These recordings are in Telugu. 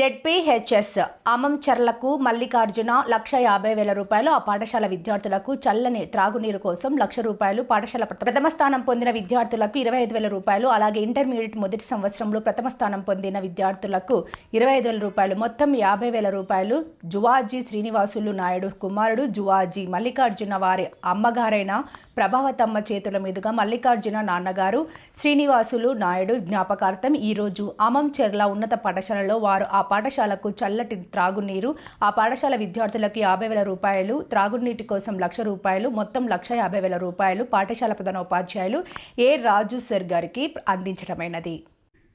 జెడ్పీహెచ్ఎస్ అమంచర్లకు మల్లికార్జున లక్ష యాభై వేల రూపాయలు ఆ పాఠశాల విద్యార్థులకు చల్లని త్రాగునీరు కోసం లక్ష రూపాయలు. పాఠశాల ప్రథమ స్థానం పొందిన విద్యార్థులకు ఇరవై ఐదు వేల రూపాయలు. అలాగే ఇంటర్మీడియట్ మొదటి సంవత్సరంలో ప్రథమ స్థానం పొందిన విద్యార్థులకు ఇరవై ఐదు వేల రూపాయలు. మొత్తం యాభై వేల రూపాయలు జువాజీ శ్రీనివాసులు నాయుడు కుమారుడు జువాజీ మల్లికార్జున వారి అమ్మగారైన ప్రభావతమ్మ చేతుల మీదుగా మల్లికార్జున నాన్నగారు శ్రీనివాసులు నాయుడు జ్ఞాపకార్థం ఈరోజు అమంచెర్ల ఉన్నత పాఠశాలలో వారు ఆ పాఠశాలకు చల్లటి త్రాగునీరు ఆ పాఠశాల విద్యార్థులకు యాభై వేల రూపాయలు త్రాగునీటి కోసం లక్ష రూపాయలు మొత్తం లక్ష యాభై వేల రూపాయలు పాఠశాల ప్రధాన ఉపాధ్యాయులు ఏ రాజు సర్ గారికి అందించడమైనది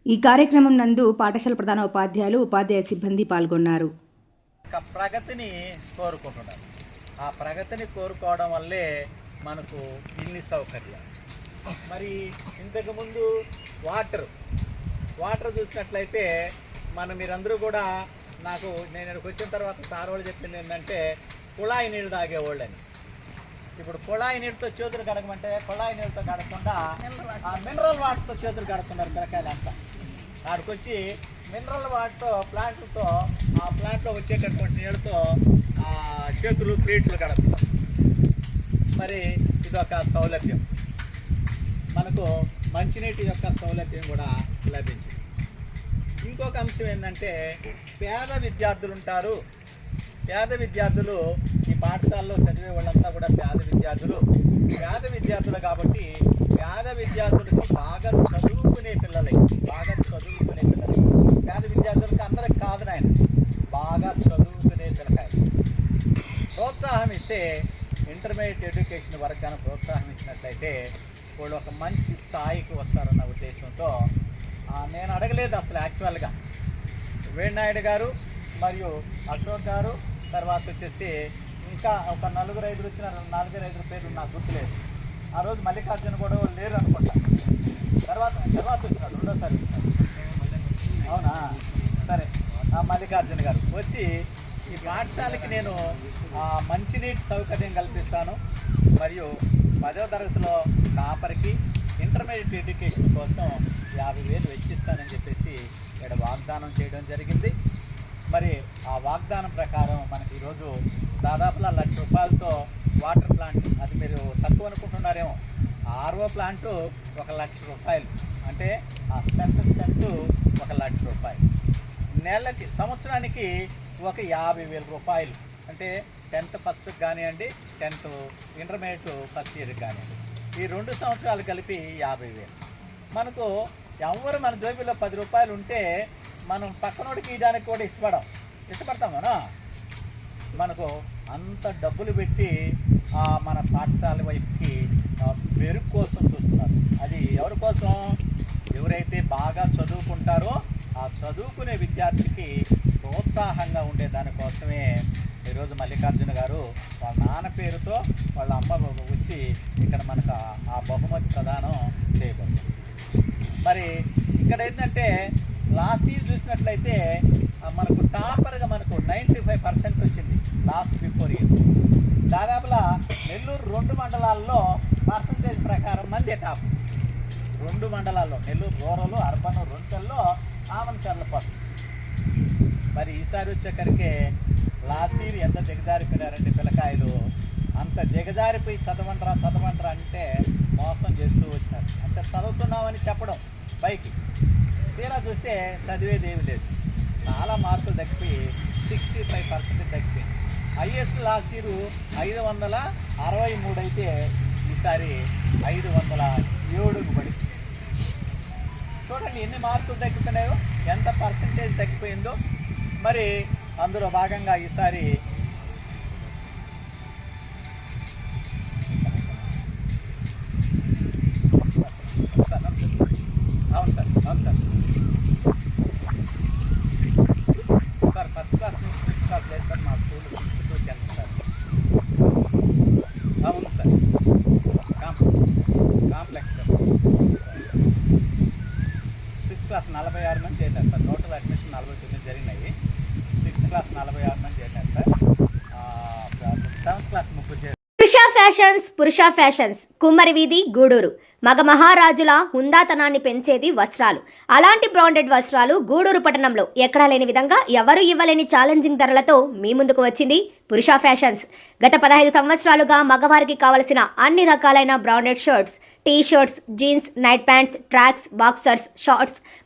ఈ కార్యక్రమం నందు పాఠశాల ప్రధాన ఉపాధ్యాయులు ఉపాధ్యాయ సిబ్బంది పాల్గొన్నారు. ఒక ప్రగతిని కోరుకుంటున్నారు. ఆ ప్రగతిని కోరుకోవడం వల్లే మనకు ఇన్ని సౌకర్యాలు. మరి ఇంతకుముందు వాటర్ వాటర్ చూసినట్లయితే మనం మీరందరూ కూడా నాకు నేను ఇక్కడికి వచ్చిన తర్వాత సార్ వాళ్ళు చెప్పింది ఏంటంటే కుళాయి నీళ్ళు తాగేవాళ్ళని ఇప్పుడు కుళాయి నీళ్ళతో చేతులు కడగమంటే కుళాయి నీళ్ళతో కడగకుండా ఆ మినరల్ వాటర్తో చేతులు కడుతున్నారు పిల్లకాయలు అంతా. ఆడికి వచ్చి మినరల్ వాటర్తో ప్లాంట్తో ఆ ప్లాంట్లో వచ్చేటటువంటి నీళ్ళతో ఆ చేతులు ప్లేట్లు కడుతున్నారు. మరి ఇది ఒక సౌలభ్యం. మనకు మంచినీటి యొక్క సౌలభ్యం కూడా లభించింది. ఇంకొక అంశం ఏంటంటే పేద విద్యార్థులు ఉంటారు పేద విద్యార్థులు ఈ పాఠశాలలో చదివే వాళ్ళంతా కూడా పేద విద్యార్థులు. పేద విద్యార్థులు కాబట్టి పేద విద్యార్థులకి బాగా చదువుకునే పిల్లలే. బాగా చదువుకునే పిల్లలే. పేద విద్యార్థులకి అందరికి కాదు నాయన బాగా చదువుకునే పిల్లకాయ ప్రోత్సాహం ఇస్తే ఇంటర్మీడియట్ ఎడ్యుకేషన్ వరకు కానీ ప్రోత్సాహం ఇచ్చినట్లయితే వాళ్ళు ఒక మంచి స్థాయికి వస్తారన్న ఉద్దేశంతో నేను అడగలేదు అసలు యాక్చువల్గా వేణాయుడు గారు మరియు అశోక్ గారు తర్వాత వచ్చేసి ఇంకా ఒక నలుగురు ఐదుగురు వచ్చిన నాలుగురు ఐదుగురు పేర్లు నాకు గుర్తులేదు. ఆ రోజు మల్లికార్జున కూడా లేరు అనుకుంటా. తర్వాత తర్వాత వచ్చినాడు రెండోసారి అవునా? సరే. ఆ మల్లికార్జున గారు వచ్చి ఈ పాఠశాలకి నేను మంచినీటి సౌకర్యం కల్పిస్తాను. మరియు పదో తరగతిలో కాపరికి ఇంటర్మీడియట్ ఎడ్యుకేషన్ కోసం వేలు వెచ్చిస్తానని చెప్పేసి ఇక్కడ వాగ్దానం చేయడం జరిగింది. మరి ఆ వాగ్దానం ప్రకారం మనకి ఈరోజు దాదాపులా లక్ష రూపాయలతో వాటర్ ప్లాంట్ అది మీరు తక్కువ అనుకుంటున్నారేమో. ఆర్ఓ ప్లాంటు ఒక లక్ష రూపాయలు. అంటే ఆ సెంట్ సెంటు ఒక లక్ష రూపాయలు. నెలకి సంవత్సరానికి ఒక యాభై వేల రూపాయలు. అంటే టెన్త్ ఫస్ట్కి కానివ్వండి టెన్త్ ఇంటర్మీడియట్ ఫస్ట్ ఇయర్కి కానివ్వండి. ఈ రెండు సంవత్సరాలు కలిపి యాభై వేలు. మనకు ఎవరు మన జోబీలో పది రూపాయలు ఉంటే మనం పక్కనోడికి ఇవ్వడానికి కూడా ఇష్టపడం. ఇష్టపడతాం మనం మనకు అంత డబ్బులు పెట్టి ఆ, మన పాఠశాల వైపుకి మెరుగు కోసం చూస్తున్నారు. అది ఎవరి కోసం? ఎవరైతే బాగా చదువుకుంటారో ఆ చదువుకునే విద్యార్థికి ప్రోత్సాహంగా ఉండే దానికోసమే ఈరోజు మల్లికార్జున గారు వాళ్ళ నాన్న పేరుతో వాళ్ళ అమ్మ వచ్చి ఇక్కడ మనకు ఆ- ఆ బహుమతి ప్రదానం చేయబడుతుంది మరి ఇక్కడ ఏంటంటే లాస్ట్ ఇయర్ చూసినట్లయితే మనకు టాపర్గా మనకు నైంటీ ఫైవ్ పర్సెంట్ వచ్చింది లాస్ట్ బిఫోర్ ఇయర్ దాదాపులా నెల్లూరు రెండు మండలాల్లో పర్సంటేజ్ ప్రకారం మంది టాప్ రెండు మండలాల్లో నెల్లూరు రూరల్ అర్బన్ రెండుల్లో ఆమన్చర్ల ఫస్ట్ మరి ఈసారి వచ్చేసరికి లాస్ట్ ఇయర్ ఎంత దిగజారిపోయారంటే పిల్లకాయలు? అంత దిగజారిపోయి చదవండ్రా చదవండ్రా అంటే మోసం చేస్తూ వచ్చినారు. అంత చదువుతున్నామని చెప్పడం. పైకి. తీరా చూస్తే చదివేది ఏమి లేదు. చాలా మార్కులు తగ్గిపోయి సిక్స్టీ ఫైవ్ పర్సెంట్ తగ్గిపోయింది. హైయెస్ట్ లాస్ట్ ఇయర్ ఐదు వందల అరవై మూడు అయితే ఈసారి ఐదు వందల ఏడుకు పడింది. చూడండి ఎన్ని మార్కులు తగ్గిపోయినాయో ఎంత పర్సంటేజ్ తగ్గిపోయిందో. మరి అందులో భాగంగా ఈసారి జరిగినాయి. సిక్స్త్ క్లాస్ నలభై ఆరు మంది చేరినారు సార్. సెవెంత్ క్లాస్ ముగ్గురు చేశారు పురుష ఫ్యాషన్స్ పురుష ఫ్యాషన్స్. కుమ్మరి వీధి గూడూరు. మగ మహారాజుల హుందాతనాన్ని పెంచేది వస్త్రాలు. అలాంటి బ్రాండెడ్ వస్త్రాలు గూడూరు పట్టణంలో ఎక్కడా లేని విధంగా ఎవరు ఇవ్వలేని ఛాలెంజింగ్ ధరలతో మీ ముందుకు వచ్చింది పురుష ఫ్యాషన్స్. గత పదహైదు సంవత్సరాలుగా మగవారికి కావలసిన అన్ని రకాలైన branded shirts T shirts jeans night pants tracks boxers shorts